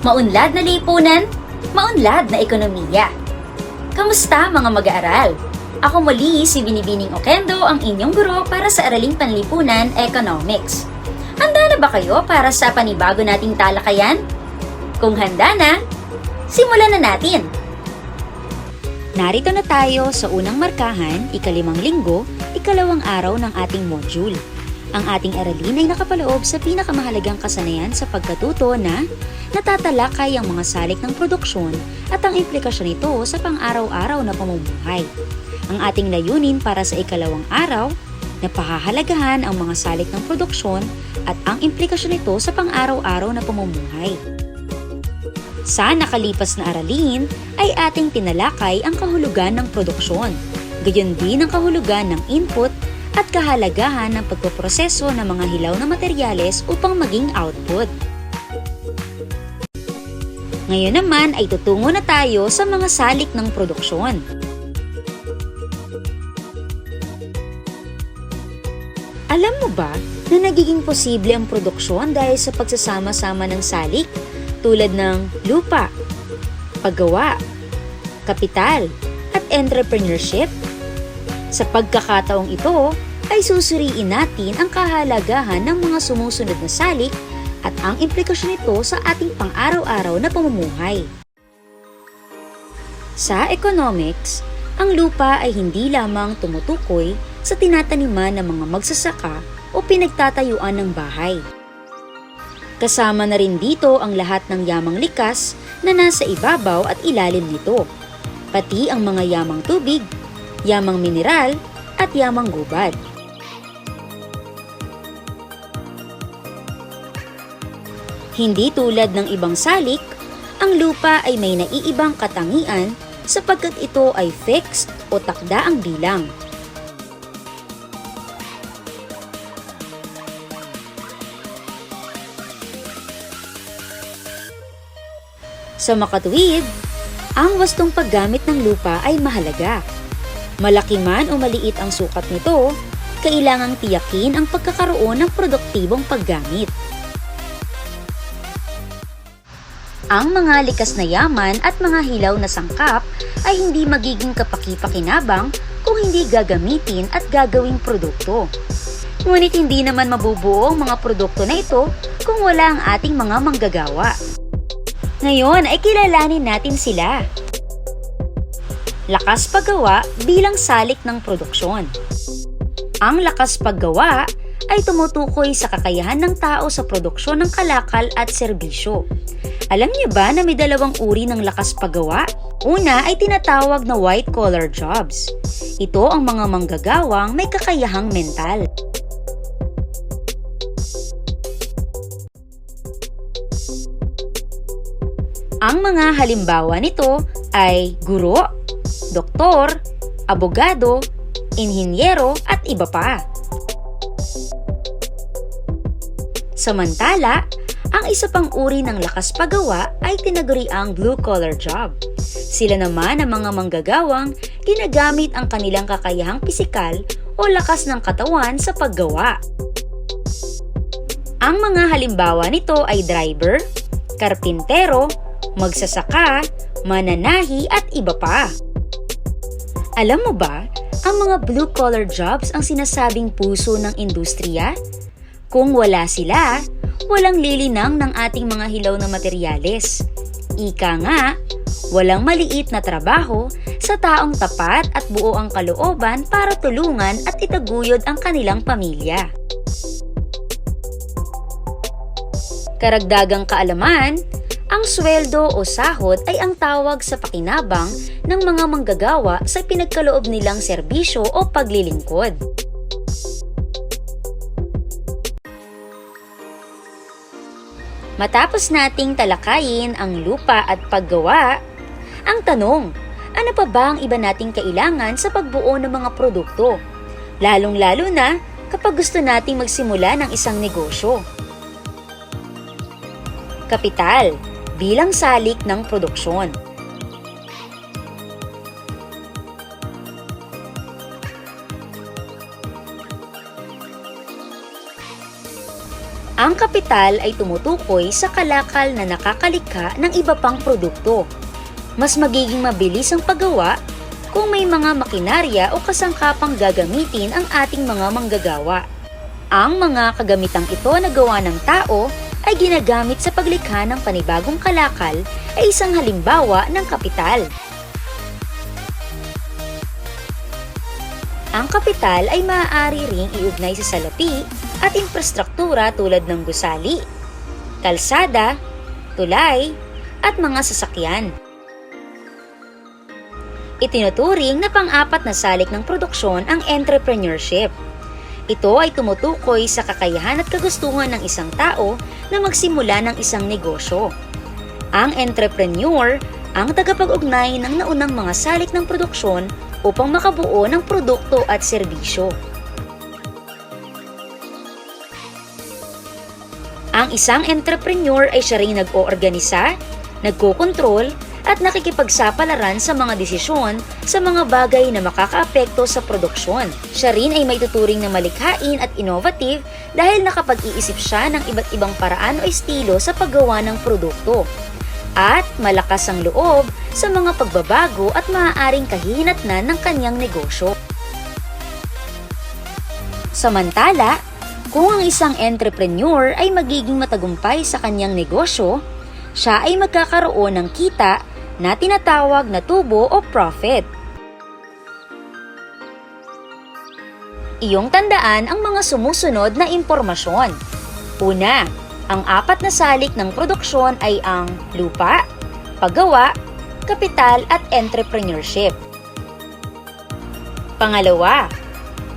Maunlad na lipunan, maunlad na ekonomiya. Kamusta mga mag-aaral? Ako muli si Binibining Okendo, ang inyong guro para sa Araling Panlipunan Economics. Handa na ba kayo para sa panibago nating talakayan? Kung handa na, simulan na natin! Narito na tayo sa unang markahan, ikalimang linggo, ikalawang araw ng ating module. Ang ating aralin ay nakapaloob sa pinakamahalagang kasanayan sa pagkatuto na natatalakay ang mga salik ng produksyon at ang implikasyon nito sa pang-araw-araw na pamumuhay. Ang ating layunin para sa ikalawang araw, na pahahalagahan ang mga salik ng produksyon at ang implikasyon nito sa pang-araw-araw na pamumuhay. Sa nakalipas na aralin ay ating tinalakay ang kahulugan ng produksyon, gayon din ang kahulugan ng input at kahalagahan ng pagpoproseso ng mga hilaw na materyales upang maging output. Ngayon naman ay tutungo na tayo sa mga salik ng produksyon. Alam mo ba na nagiging posible ang produksyon dahil sa pagsasama-sama ng salik tulad ng lupa, paggawa, kapital, at entrepreneurship? Sa pagkakataong ito, ay susuriin natin ang kahalagahan ng mga sumusunod na salik at ang implikasyon nito sa ating pang-araw-araw na pamumuhay. Sa economics, ang lupa ay hindi lamang tumutukoy sa tinataniman ng mga magsasaka o pinagtatayuan ng bahay. Kasama na rin dito ang lahat ng yamang likas na nasa ibabaw at ilalim nito, pati ang mga yamang tubig, yamang mineral, at yamang gubad. Hindi tulad ng ibang salik, ang lupa ay may naiibang katangian sapagkat ito ay fixed o takda ang bilang. Sa makatuwid, ang wastong paggamit ng lupa ay mahalaga. Malaki man o maliit ang sukat nito, kailangang tiyakin ang pagkakaroon ng produktibong paggamit. Ang mga likas na yaman at mga hilaw na sangkap ay hindi magiging kapaki-pakinabang kung hindi gagamitin at gagawing produkto. Ngunit hindi naman mabubuo ang mga produkto na ito kung wala ang ating mga manggagawa. Ngayon ay kilalanin natin sila. Lakas paggawa bilang salik ng produksyon. Ang lakas paggawa ay tumutukoy sa kakayahan ng tao sa produksyon ng kalakal at serbisyo. Alam niyo ba na may dalawang uri ng lakas paggawa? Una ay tinatawag na white-collar jobs. Ito ang mga manggagawang may kakayahang mental. Ang mga halimbawa nito ay guro, doktor, abogado, inhinyero at iba pa. Samantala, ang isa pang uri ng lakas paggawa ay tinaguriang blue-collar job. Sila naman ang mga manggagawang ginagamit ang kanilang kakayahang pisikal o lakas ng katawan sa paggawa. Ang mga halimbawa nito ay driver, karpintero, magsasaka, mananahi at iba pa. Alam mo ba, ang mga blue-collar jobs ang sinasabing puso ng industriya? Kung wala sila, walang lilinang ng ating mga hilaw na materyales. Ika nga, walang maliit na trabaho sa taong tapat at buo ang kalooban para tulungan at itaguyod ang kanilang pamilya. Karagdagang kaalaman, ang sweldo o sahod ay ang tawag sa pakinabang ng mga manggagawa sa pinagkaloob nilang serbisyo o paglilingkod. Matapos nating talakayin ang lupa at paggawa, ang tanong, ano pa ba ang iba nating kailangan sa pagbuo ng mga produkto? Lalong-lalo na kapag gusto nating magsimula ng isang negosyo. Kapital bilang salik ng produksyon. Ang kapital ay tumutukoy sa kalakal na nakakalikha ng iba pang produkto. Mas magiging mabilis ang paggawa kung may mga makinarya o kasangkapang gagamitin ang ating mga manggagawa. Ang mga kagamitang ito na gawa ng tao ay ginagamit sa paglikha ng panibagong kalakal ay isang halimbawa ng kapital. Ang kapital ay maaari ring iugnay sa salapi at infrastruktura tulad ng gusali, kalsada, tulay, at mga sasakyan. Itinuturing na pang-apat na salik ng produksyon ang entrepreneurship. Ito ay tumutukoy sa kakayahan at kagustuhan ng isang tao na magsimula ng isang negosyo. Ang entrepreneur ang tagapag-ugnay ng naunang mga salik ng produksyon upang makabuo ng produkto at serbisyo. Ang isang entrepreneur ay siya rin nag-oorganisa, nagkokontrol, at nakikipagsapalaran sa mga desisyon sa mga bagay na makakaapekto sa produksyon. Siya rin ay may tuturing na malikhain at innovative dahil nakapag-iisip siya ng iba't ibang paraan o estilo sa paggawa ng produkto. At malakas ang loob sa mga pagbabago at maaaring kahihinatnan ng kanyang negosyo. Samantala, kung ang isang entrepreneur ay magiging matagumpay sa kanyang negosyo, siya ay magkakaroon ng kita na tinatawag na tubo o profit. Iyong tandaan ang mga sumusunod na impormasyon. Una, ang apat na salik ng produksyon ay ang lupa, paggawa, kapital at entrepreneurship. Pangalawa,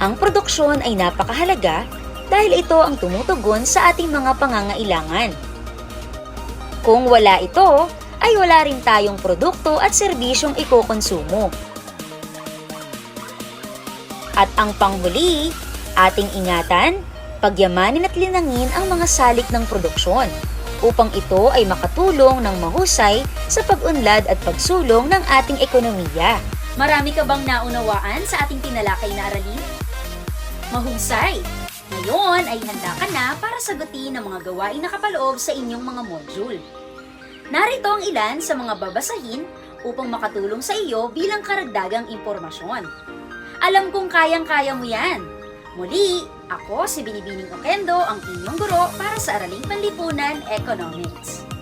ang produksyon ay napakahalaga dahil ito ang tumutugon sa ating mga pangangailangan. Kung wala ito, ay wala rin tayong produkto at serbisyong ikokonsumo. At ang panghuli, ating ingatan, pagyamanin at linangin ang mga salik ng produksyon upang ito ay makatulong ng mahusay sa pag-unlad at pagsulong ng ating ekonomiya. Marami ka bang naunawaan sa ating tinalakay na aralin? Mahusay! Ngayon ay handa ka na para sagutin ang mga gawain na kapaloob sa inyong mga module. Narito ang ilan sa mga babasahin upang makatulong sa iyo bilang karagdagang impormasyon. Alam kong kayang-kaya mo yan. Muli, ako si Binibining Okendo, ang inyong guro para sa Araling Panlipunan Economics.